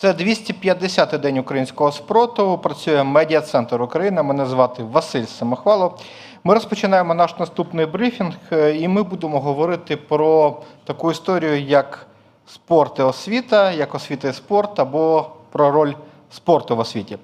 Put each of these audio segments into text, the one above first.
Це 250-й день українського спротиву. Працює медіа-центр України. Мене звати Василь Самохвалов. Ми розпочинаємо наш наступний брифінг, е, і ми будемо говорити про таку історію, як спорт і освіта, як освіта і спорт, або про роль спорту в освіті.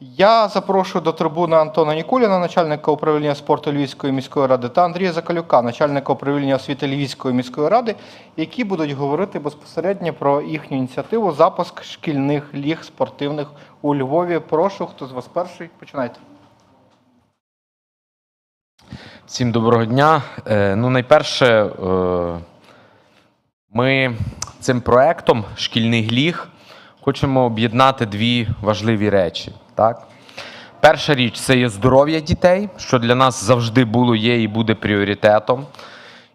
Я запрошую до трибуни Антона Нікуліна, начальника управління спорту Львівської міської ради, та Андрія Закалюка, начальника управління освіти Львівської міської ради, які будуть говорити безпосередньо про їхню ініціативу запуск шкільних ліг спортивних у Львові. Прошу, хто з вас перший? Починайте. Всім доброго дня. Е, Ну, найперше, е, ми цим проектом шкільних ліг хочемо об'єднати дві важливі речі. Так? Перша річ це є здоров'я дітей, що для нас завжди було, є і буде пріоритетом.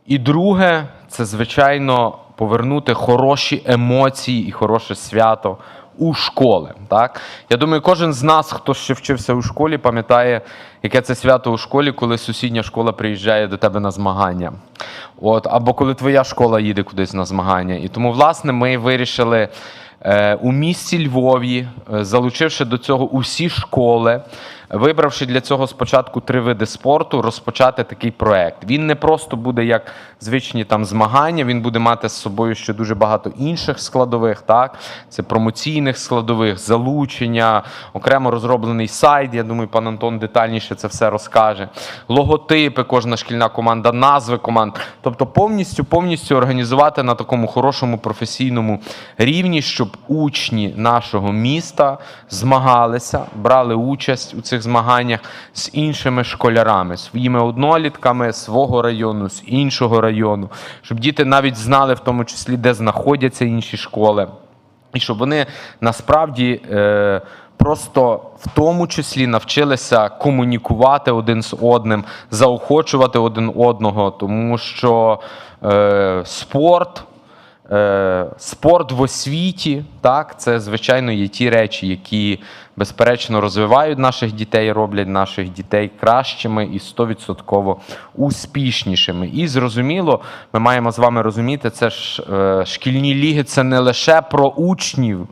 І друге, це, звичайно, повернути хороші емоції і хороше свято у школи. Так? Я думаю, кожен з нас, хто ще вчився у школі, пам'ятає, яке це свято у школі, коли сусідня школа приїжджає до тебе на змагання. От, або коли твоя школа їде кудись на змагання. І тому, власне, ми вирішили у місті Львові, е, залучивши до цього усі школи, вибравши для цього спочатку три види спорту, розпочати такий проект. Він не просто буде як звичні там змагання, він буде мати з собою ще дуже багато інших складових. Так, це промоційних складових, залучення, окремо розроблений сайт. Я думаю, пан Антон детальніше це все розкаже. Логотипи, кожна шкільна команда, назви команд. Тобто, повністю повністю організувати на такому хорошому професійному рівні, щоб учні нашого міста змагалися, брали участь у цих змаганнях з іншими школярами, своїми однолітками свого району, з іншого району, щоб діти навіть знали в тому числі, де знаходяться інші школи, і щоб вони насправді. Е, Просто в тому числі навчилися комунікувати один з одним, заохочувати один одного, тому що е, спорт, е, спорт в освіті, так, це звичайно є ті речі, які безперечно розвивають наших дітей, роблять наших дітей кращими і 100% успішнішими. І зрозуміло, ми маємо з вами розуміти, це ж е, шкільні ліги це не лише про учнів.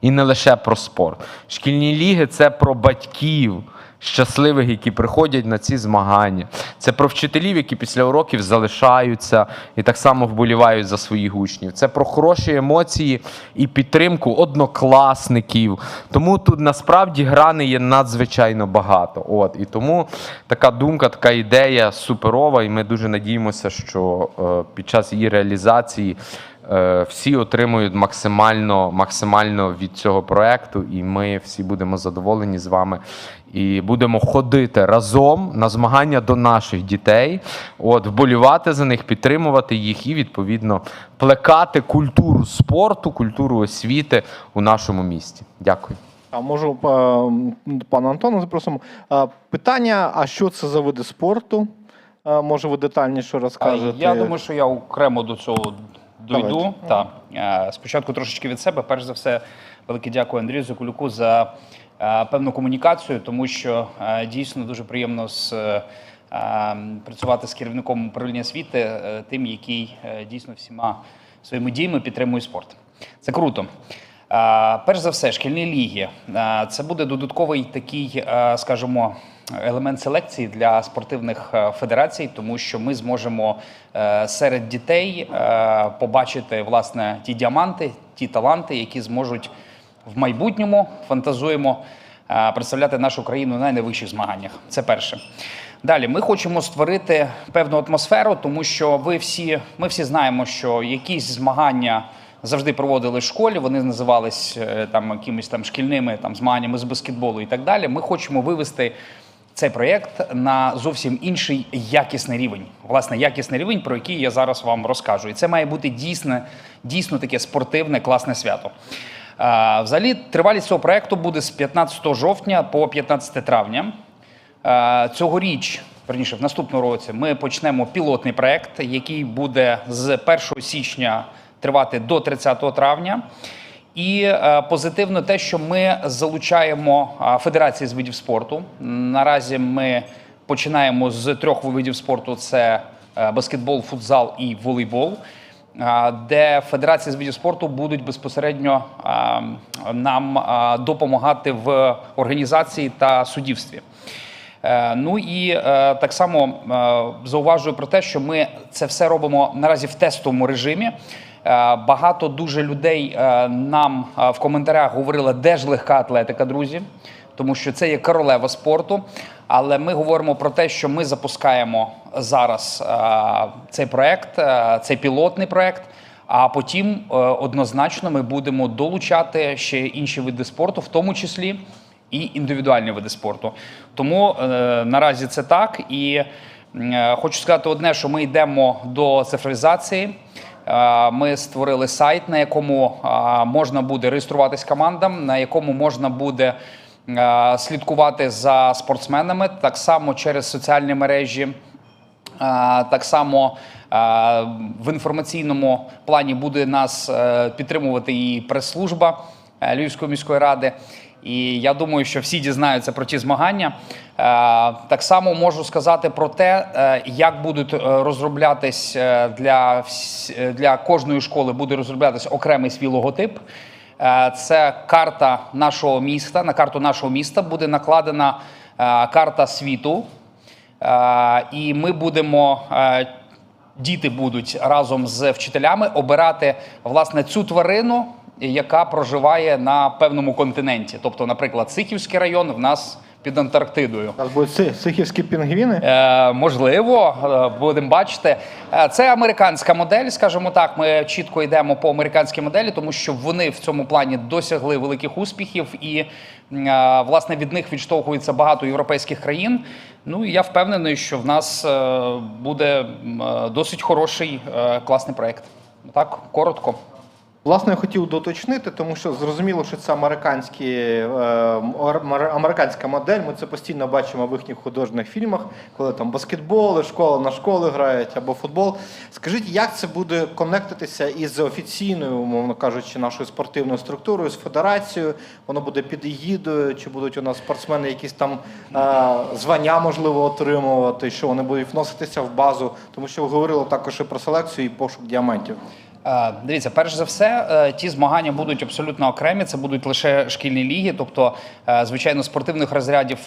І не лише про спорт. Шкільні ліги це про батьків щасливих, які приходять на ці змагання. Це про вчителів, які після уроків залишаються і так само вболівають за своїх учнів. Це про хороші емоції і підтримку однокласників. Тому тут насправді грани є надзвичайно багато. От і тому така думка, така ідея суперова, і ми дуже надіємося, що е, під час її реалізації. Е, Всі отримують максимально, максимально від цього проекту, і ми всі будемо задоволені з вами. І будемо ходити разом на змагання до наших дітей, от вболівати за них, підтримувати їх і відповідно плекати культуру спорту, культуру освіти у нашому місті. Дякую. А можу е, пана Антона запросимо. Е, Питання: а що це за види спорту? Може, ви детальніше розкажете? Я думаю, що я окремо до цього дойду. Так. Е, Спочатку трошечки від себе. Перш за все, велике дякую Андрію Закулюку за е, певну комунікацію, тому що е, дійсно дуже приємно з. Працювати з керівником управління освіти, тим, який дійсно всіма своїми діями підтримує спорт. Це круто. Перш за все, шкільні ліги. Це буде додатковий такий, скажімо, елемент селекції для спортивних е, федерацій, тому що ми зможемо е, серед дітей е, побачити власне ті діаманти, ті таланти, які зможуть в майбутньому фантазуємо представляти нашу країну на найвищих змаганнях. Це перше. Далі ми хочемо створити певну атмосферу, тому що ви всі, ми всі знаємо, що якісь змагання завжди проводили в школі. Вони називались там якимись там шкільними там змаганнями з баскетболу і так далі. Ми хочемо вивести цей проєкт на зовсім інший якісний рівень. Власне, якісний рівень, про який я зараз вам розкажу. І це має бути дійсне, дійсно таке спортивне, класне свято. Взагалі, тривалість цього проєкту буде з 15 жовтня по 15 травня. Цьогоріч, верніше, в наступному році, ми почнемо пілотний проект, який буде з 1 січня тривати до 30 травня. І е, позитивно те, що ми залучаємо е, федерації з видів спорту. Наразі ми починаємо з трьох видів спорту: це е, баскетбол, футзал і волейбол. де федерації з видів спорту будуть безпосередньо нам допомагати в організації та суддівстві. Е, Ну і так само зауважую про те, що ми це все робимо наразі в тестовому режимі. Е, Багато дуже людей е, нам е, в коментарях говорили, де ж легка атлетика, друзі, тому що це є королева спорту. Але ми говоримо про те, що ми запускаємо зараз цей проект, цей пілотний проект. А потім однозначно ми будемо долучати ще інші види спорту, в тому числі і індивідуальні види спорту. Тому наразі це так. І хочу сказати одне, що ми йдемо до цифровізації. Е, Ми створили сайт, на якому е, можна буде реєструватись командам, на якому можна буде е, слідкувати за спортсменами, так само через соціальні мережі. Так само в інформаційному плані буде нас підтримувати і прес-служба Львівської міської ради. І я думаю, що всі дізнаються про ті змагання. Е, Так само можу сказати про те, е, як будуть е, розроблятись для, для кожної школи буде розроблятись окремий свій логотип. Це карта нашого міста. На карту нашого міста буде накладена карта світу. І ми будемо. Діти будуть разом з вчителями обирати власне цю тварину, яка проживає на певному континенті. Тобто, наприклад, Сихівський район в нас під Антарктидою. Будуть сихівські пінгвіни. Е, можливо, е, будемо бачити. Е, Це американська модель, скажімо так. Ми чітко йдемо по американській моделі, тому що вони в цьому плані досягли великих успіхів, і е, власне від них відштовхується багато європейських країн. Ну і я впевнений, що в нас буде досить хороший е, класний проект. Так, коротко. Власне, я хотів доточнити, тому що зрозуміло, що це американські, е, американська модель. Ми це постійно бачимо в їхніх художніх фільмах, коли там баскетболи, школа на школи грають або футбол. Скажіть, як це буде конектитися із офіційною, умовно кажучи, нашою спортивною структурою, з федерацією? Воно буде під егідою, чи будуть у нас спортсмени якісь там е, звання можливо отримувати, що вони будуть вноситися в базу, тому що ви говорили також і про селекцію і пошук діамантів. Е, Дивіться, перш за все, е, ті змагання будуть абсолютно окремі. Це будуть лише шкільні ліги. Тобто, е, звичайно, спортивних розрядів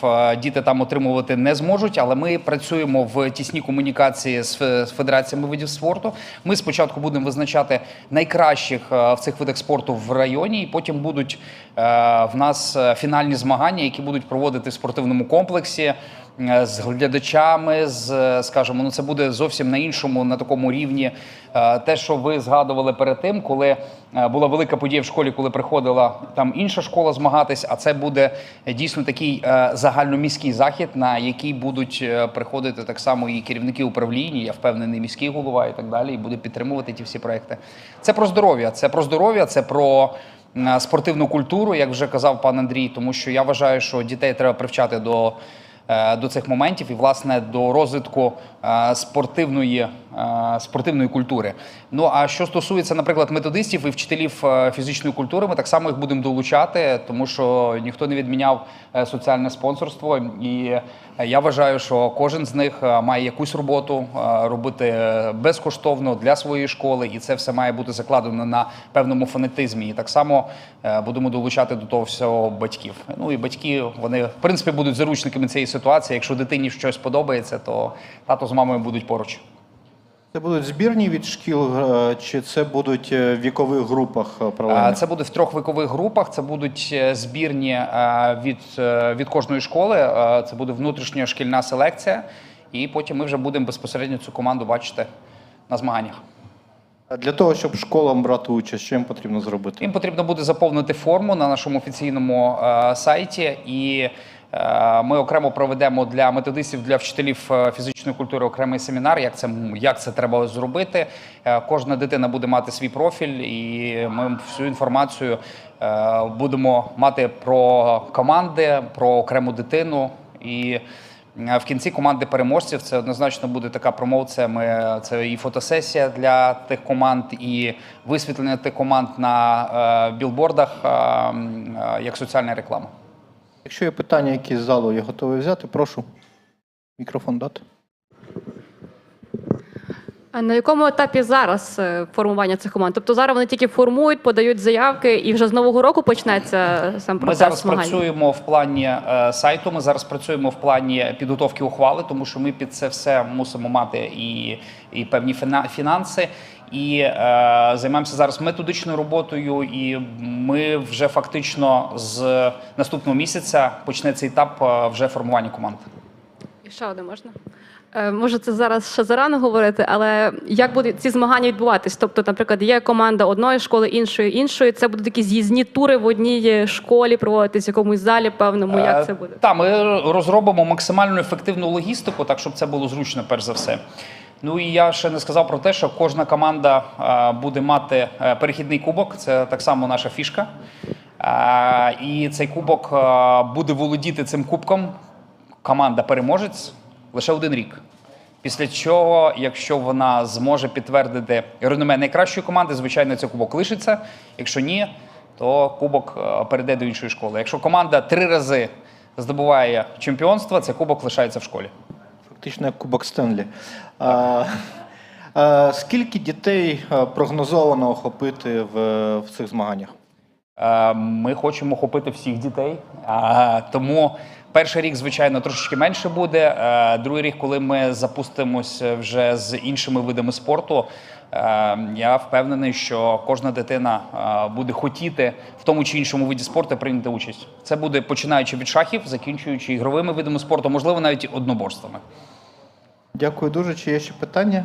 діти там отримувати не зможуть. Але ми працюємо в тісній комунікації з федераціями видів спорту. Ми спочатку будемо визначати найкращих в цих видах спорту в районі, і потім будуть в нас фінальні змагання, які будуть проводити в спортивному комплексі. Е, З глядачами, з е, скажімо, ну це буде зовсім на іншому, на такому рівні. Е, Те, що ви згадували перед тим, коли була велика подія в школі, коли приходила там інша школа змагатись, а це буде дійсно такий загальноміський захід, на який будуть приходити так само і керівники управлінь, і я впевнений, міський голова і так далі, і буде підтримувати ті всі проекти. Це про здоров'я, це про здоров'я, це про спортивну культуру, як вже казав пан Андрій, тому що я вважаю, що дітей треба привчати до до цих моментів і власне до розвитку е, спортивної, е, спортивної культури. Ну а що стосується, наприклад, методистів і вчителів е, фізичної культури, ми так само їх будемо долучати, тому що ніхто не відміняв е, соціальне спонсорство. І е, я вважаю, що кожен з них е, має якусь роботу е, робити е, безкоштовно для своєї школи, і це все має бути закладено на певному фанатизмі. І так само будемо долучати до того всього батьків. Ну і батьки вони в принципі будуть заручниками цієї ситуації. Якщо дитині щось подобається, то тато з мамою будуть поруч. Це будуть збірні від шкіл, е, чи це будуть е, в вікових групах е, проведені? Це буде в трьох вікових групах. Це будуть збірні від, від кожної школи. Це буде внутрішня шкільна селекція, і потім ми вже будемо безпосередньо цю команду бачити на змаганнях. Для того, щоб школам брати участь, що їм потрібно зробити? Їм потрібно буде заповнити форму на нашому офіційному сайті, і ми окремо проведемо для методистів, для вчителів е, фізичної культури окремий семінар. Як це як це треба зробити? Е, кожна дитина буде мати свій профіль, і ми всю інформацію е, будемо мати про команди, про окрему дитину і. Е, В кінці команди переможців це однозначно буде така промоція. Ми це і фотосесія для тих команд, і висвітлення тих команд на е, білбордах е, е, як соціальна реклама. Якщо є питання, які з залу я готовий взяти, прошу мікрофон дати. А на якому етапі зараз е, формування цих команд? Тобто зараз вони тільки формують, подають заявки, і вже з нового року почнеться сам Ми зараз змагань? працюємо в плані е, сайту. Ми зараз працюємо в плані підготовки ухвали, тому що ми під це все мусимо мати і, і певні фінанси. І е, займаємося зараз методичною роботою. І ми вже фактично з наступного місяця почнеться етап е, вже формування команд. І ще одне можна? Е, Може, це зараз ще зарано говорити, але як будуть ці змагання відбуватись? Тобто, наприклад, є команда одної школи, іншої, іншої. Це будуть такі з'їзні тури в одній школі проводитись, в якомусь залі певному. Як це буде? Так, ми розробимо максимально ефективну логістику, так щоб це було зручно, перш за все. Ну і я ще не сказав про те, що кожна команда е, буде мати е, перехідний кубок. Це так само наша фішка. Е, І цей кубок е, буде володіти цим кубком. Команда переможець лише один рік. Після чого, якщо вона зможе підтвердити реноме найкращої команди, звичайно, цей кубок лишиться. Якщо ні, то кубок е, перейде до іншої школи. Якщо команда три рази здобуває чемпіонство, цей кубок лишається в школі. Фактично як Кубок Стенлі. А, а, скільки дітей прогнозовано охопити в, в цих змаганнях? Е, Ми хочемо охопити всіх дітей. А, Тому перший рік, звичайно, трошечки менше буде. Е, Другий рік, коли ми запустимось вже з іншими видами спорту, е, я впевнений, що кожна дитина е, буде хотіти в тому чи іншому виді спорту прийняти участь. Це буде починаючи від шахів, закінчуючи ігровими видами спорту, можливо, навіть одноборствами. Дякую дуже. Чи є ще питання?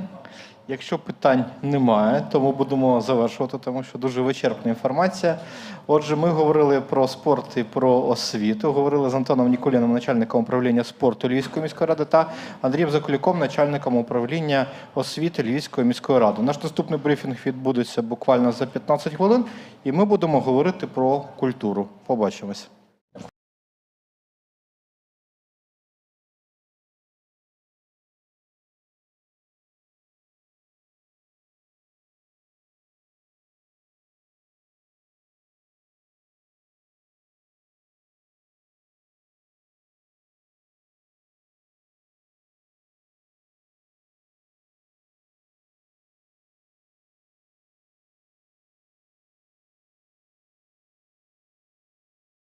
Якщо питань немає, то ми будемо завершувати, тому що дуже вичерпна інформація. Отже, ми говорили про спорт і про освіту. Говорили з Антоном Ніколіном, начальником управління спорту Львівської міської ради, та Андрієм Закуляком, начальником управління освіти Львівської міської ради. Наш наступний брифінг відбудеться буквально за 15 хвилин, і ми будемо говорити про культуру. Побачимось.